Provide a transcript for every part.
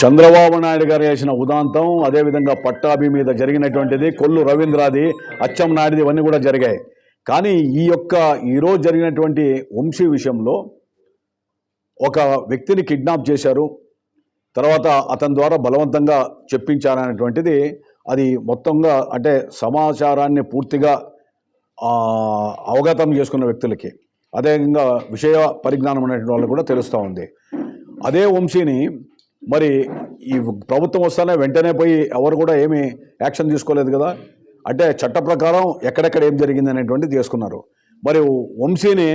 చంద్రబాబు నాయుడు గారు చేసిన ఉదాంతం అదేవిధంగా పట్టాభి మీద జరిగినటువంటిది కొల్లు రవీంద్రాది అచ్చం నాయుడిది ఇవన్నీ కూడా జరిగాయి. కానీ ఈ యొక్క ఈరోజు జరిగినటువంటి వంశీ విషయంలో ఒక వ్యక్తిని కిడ్నాప్ చేశారు. తర్వాత అతని ద్వారా బలవంతంగా చెప్పించారనేటువంటిది అది మొత్తంగా అంటే సమాచారాన్ని పూర్తిగా అవగతం చేసుకున్న వ్యక్తులకి. అదేవిధంగా విషయ పరిజ్ఞానం అనేటువంటి వాళ్ళు కూడా తెలుస్తూ ఉంది. అదే వంశీని మరి ఈ ప్రభుత్వం వస్తానే వెంటనే పోయి ఎవరు కూడా ఏమీ యాక్షన్ తీసుకోలేదు కదా. అంటే చట్ట ప్రకారం ఎక్కడెక్కడ ఏం జరిగింది అనేటువంటి తీసుకున్నారు. మరి వంశీని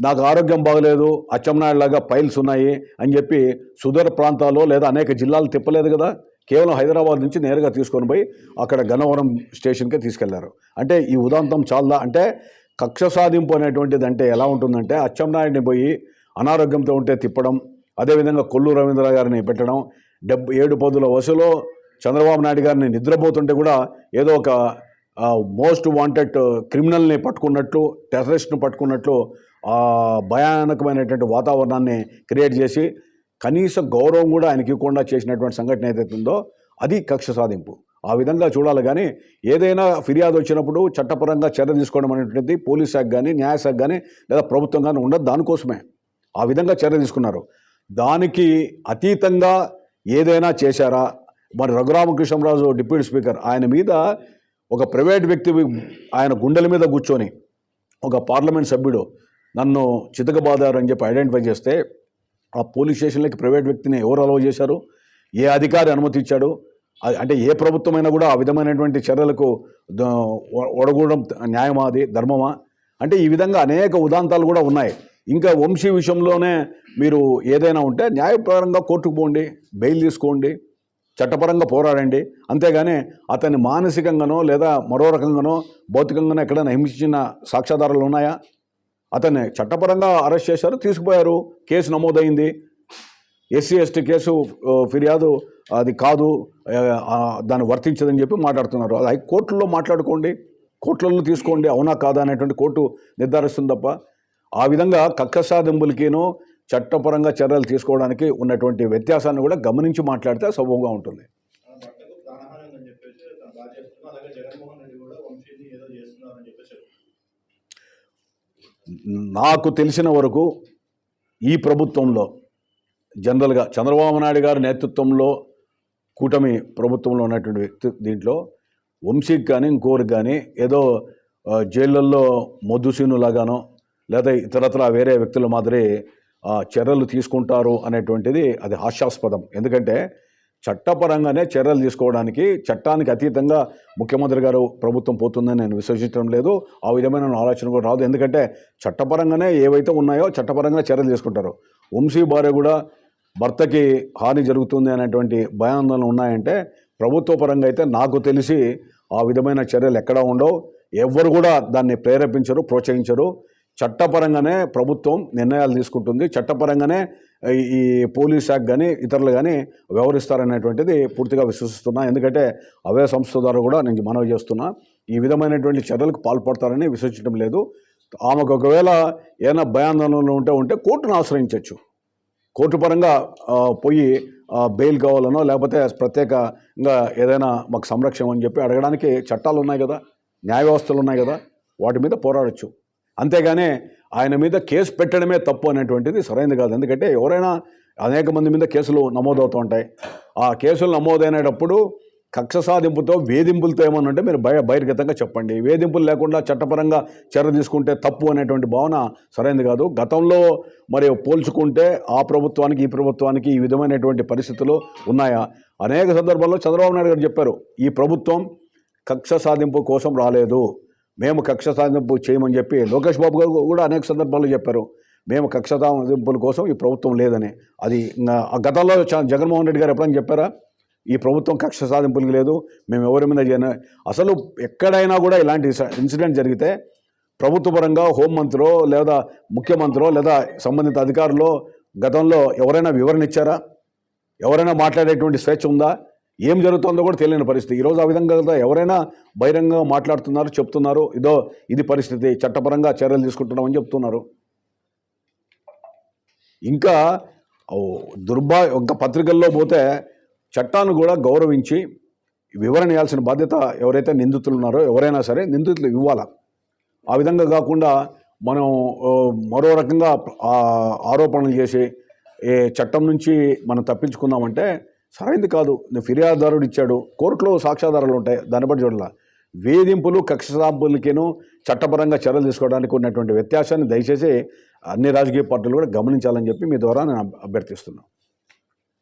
నాకు ఆరోగ్యం బాగలేదు అచ్చెన్నాయుడులాగా పైల్స్ ఉన్నాయి అని చెప్పి సుదూర ప్రాంతాల్లో లేదా అనేక జిల్లాలు తిప్పలేదు కదా. కేవలం హైదరాబాద్ నుంచి నేరుగా తీసుకొని పోయి అక్కడ గన్నవరం స్టేషన్కే తీసుకెళ్ళారు. అంటే ఈ ఉదాంతం చాలా అంటే కక్ష సాధింపు అనేటువంటిది అంటే ఎలా ఉంటుందంటే అచ్చెన్నాయుడిని పోయి అనారోగ్యంతో ఉంటే తిప్పడం అదేవిధంగా కొల్లు రవీంద్ర గారిని పెట్టడం డెబ్ ఏడు పదుల వసూలో చంద్రబాబు నాయుడు గారిని నిద్రపోతుంటే కూడా ఏదో ఒక మోస్ట్ వాంటెడ్ క్రిమినల్ని పట్టుకున్నట్లు టెర్రరిస్ట్ను పట్టుకున్నట్లు భయానకమైనటువంటి వాతావరణాన్ని క్రియేట్ చేసి కనీస గౌరవం కూడా ఆయనకి ఇవ్వకుండా చేసినటువంటి సంఘటన ఏదైతే ఉందో అది కక్ష సాధింపు. ఆ విధంగా చూడాలి కానీ ఏదైనా ఫిర్యాదు వచ్చినప్పుడు చట్టపరంగా చర్య తీసుకోవడం అనేటువంటిది పోలీస్ శాఖ కానీ న్యాయశాఖ కానీ లేదా ప్రభుత్వం కానీ ఉండదు దానికోసమే. ఆ విధంగా చర్య తీసుకున్నారు. దానికి అతీతంగా ఏదైనా చేశారా? మరి రఘురామకృష్ణరాజు డిప్యూటీ స్పీకర్ ఆయన మీద ఒక ప్రైవేట్ వ్యక్తి ఆయన గుండెల మీద కూర్చొని ఒక పార్లమెంట్ సభ్యుడు నన్ను చితకబాదారు అని చెప్పి ఐడెంటిఫై చేస్తే ఆ పోలీస్ స్టేషన్లకి ప్రైవేట్ వ్యక్తిని ఎవరు అలవ్ చేశారు? ఏ అధికారి అనుమతి ఇచ్చాడు? అంటే ఏ ప్రభుత్వమైనా కూడా ఆ విధమైనటువంటి చర్యలకు ఒడగూడడం న్యాయమా అది? ధర్మమా? అంటే ఈ విధంగా అనేక ఉదాంతాలు కూడా ఉన్నాయి. ఇంకా వంశీ విషయంలోనే మీరు ఏదైనా ఉంటే న్యాయపరంగా కోర్టుకు పోండి బెయిల్ తీసుకోండి చట్టపరంగా పోరాడండి. అంతేగాని అతన్ని మానసికంగానో లేదా మరో రకంగానో భౌతికంగానో ఎక్కడైనా హింసించిన సాక్ష్యాధారాలు ఉన్నాయా? అతన్ని చట్టపరంగా అరెస్ట్ చేశారు తీసుకుపోయారు. కేసు నమోదైంది. ఎస్సీ ఎస్టీ కేసు ఫిర్యాదు అది కాదు దాన్ని వర్తించదని చెప్పి మాట్లాడుతున్నారు. అది కోర్టులో మాట్లాడుకోండి కోర్టులలో తీసుకోండి అవునా కాదా అనేటువంటి కోర్టు నిర్ధారిస్తుంది తప్ప ఆ విధంగా కక్ష సాధింపులకినో చట్టపరంగా చర్యలు తీసుకోవడానికి ఉన్నటువంటి వ్యత్యాసాన్ని కూడా గమనించి మాట్లాడితే సబవుగా ఉంటుంది. నాకు తెలిసిన వరకు ఈ ప్రభుత్వంలో జనరల్గా చంద్రబాబు నాయుడు గారి నేతృత్వంలో కూటమి ప్రభుత్వంలో ఉన్నటువంటి వ్యక్తి దీంట్లో వంశీకి కానీ ఇంకోరికి కానీ ఏదో జైళ్ళల్లో మొద్దుసీను లాగానో లేదా ఇతరత్ర వేరే వ్యక్తుల మాదిరి ఆ, చర్యలు తీసుకుంటారు అనేటువంటిది అది హాస్యాస్పదం. ఎందుకంటే చట్టపరంగానే చర్యలు తీసుకోవడానికి చట్టానికి అతీతంగా ముఖ్యమంత్రి గారు ప్రభుత్వం పోతుందని నేను విశ్వసించడం లేదు. ఆ విధమైన ఆలోచన కూడా రాదు. ఎందుకంటే చట్టపరంగానే ఏవైతే ఉన్నాయో చట్టపరంగా చర్యలు తీసుకుంటారు. వంశీ భార్య కూడా భర్తకి హాని జరుగుతుంది అనేటువంటి భయాందోళనలు ఉన్నాయంటే ప్రభుత్వ పరంగా అయితే నాకు తెలిసి ఆ విధమైన చర్యలు ఎక్కడా ఉండవు. ఎవ్వరు కూడా దాన్ని ప్రేరేపించరు ప్రోత్సహించరు. చట్టపరంగానే ప్రభుత్వం నిర్ణయాలు తీసుకుంటుంది. చట్టపరంగానే ఈ- పోలీస్ శాఖ కానీ ఇతరులు కానీ వ్యవహరిస్తారనేటువంటిది పూర్తిగా విశ్వసిస్తున్నా. ఎందుకంటే అవే సంస్థ ద్వారా కూడా నేను మనవి చేస్తున్నా. ఈ విధమైనటువంటి చర్యలకు పాల్పడతారని విశ్వసించడం లేదు. ఆమెకు ఒకవేళ ఏమైనా భయాందోళనలు ఉంటే ఉంటే కోర్టును ఆశ్రయించవచ్చు కోర్టు పరంగా పోయి బెయిల్ కావాలనో లేకపోతే ప్రత్యేకంగా ఏదైనా మాకు సంరక్షణ అని చెప్పి అడగడానికి చట్టాలు ఉన్నాయి కదా. న్యాయ వ్యవస్థలు ఉన్నాయి కదా. వాటి మీద పోరాడచ్చు. అంతేగానే ఆయన మీద కేసు పెట్టడమే తప్పు అనేటువంటిది సరైనది కాదు. ఎందుకంటే ఎవరైనా అనేక మంది మీద కేసులు నమోదవుతూ ఉంటాయి. ఆ కేసులు నమోదైనప్పుడు కక్ష సాధింపుతో వేధింపులతో ఏమన్నా మీరు బయ బహిర్గతంగా చెప్పండి. వేధింపులు లేకుండా చట్టపరంగా చర్య తీసుకుంటే తప్పు అనేటువంటి భావన సరైనది కాదు. గతంలో మరి పోల్చుకుంటే ఆ ప్రభుత్వానికి ఈ ప్రభుత్వానికి ఈ విధమైనటువంటి పరిస్థితులు ఉన్నాయా? అనేక సందర్భాల్లో చంద్రబాబు నాయుడు గారు చెప్పారు ఈ ప్రభుత్వం కక్ష సాధింపు కోసం రాలేదు. మేము కక్ష సాధింపు చేయమని చెప్పి లోకేష్ బాబు గారు కూడా అనేక సందర్భాల్లో చెప్పారు. మేము కక్ష సాధింపుల కోసం ఈ ప్రభుత్వం లేదని. అది ఆ గతంలో జగన్మోహన్ రెడ్డి గారు ఎప్పుడైనా చెప్పారా? ఈ ప్రభుత్వం కక్ష సాధింపులకు లేదు మేము ఎవరి మీద అసలు ఎక్కడైనా కూడా ఇలాంటి ఇన్సిడెంట్ జరిగితే ప్రభుత్వపరంగా హోంమంత్రో లేదా ముఖ్యమంత్రో లేదా సంబంధిత అధికారులు గతంలో ఎవరైనా వివరణ ఇచ్చారా? ఎవరైనా మాట్లాడేటువంటి స్వేచ్ఛ ఉందా? ఏం జరుగుతుందో కూడా తెలియని పరిస్థితి. ఈరోజు ఆ విధంగా కదా ఎవరైనా బహిరంగంగా మాట్లాడుతున్నారు చెప్తున్నారు ఇదో ఇది పరిస్థితి చట్టపరంగా చర్యలు తీసుకుంటున్నామని చెప్తున్నారు. ఇంకా దుర్భా ఇంకా పత్రికల్లో పోతే చట్టాన్ని కూడా గౌరవించి వివరణ ఇవ్వాల్సిన బాధ్యత ఎవరైతే నిందితులు ఉన్నారో ఎవరైనా సరే నిందితులు ఇవ్వాలా? ఆ విధంగా కాకుండా మనం మరో రకంగా ఆరోపణలు చేసి ఏ చట్టం నుంచి మనం తప్పించుకుందామంటే సరైంది కాదు. ఫిర్యాదుదారుడు ఇచ్చాడు. కోర్టులో సాక్ష్యాధారాలు ఉంటాయి. దాన్ని బట్టి చూడాల. వేధింపులు కక్ష సాంపులకేను చట్టపరంగా చర్యలు తీసుకోవడానికి ఉన్నటువంటి వ్యత్యాసాన్ని దయచేసి అన్ని రాజకీయ పార్టీలు కూడా గమనించాలని చెప్పి మీ ద్వారా నేను అభ్యర్థిస్తున్నాను.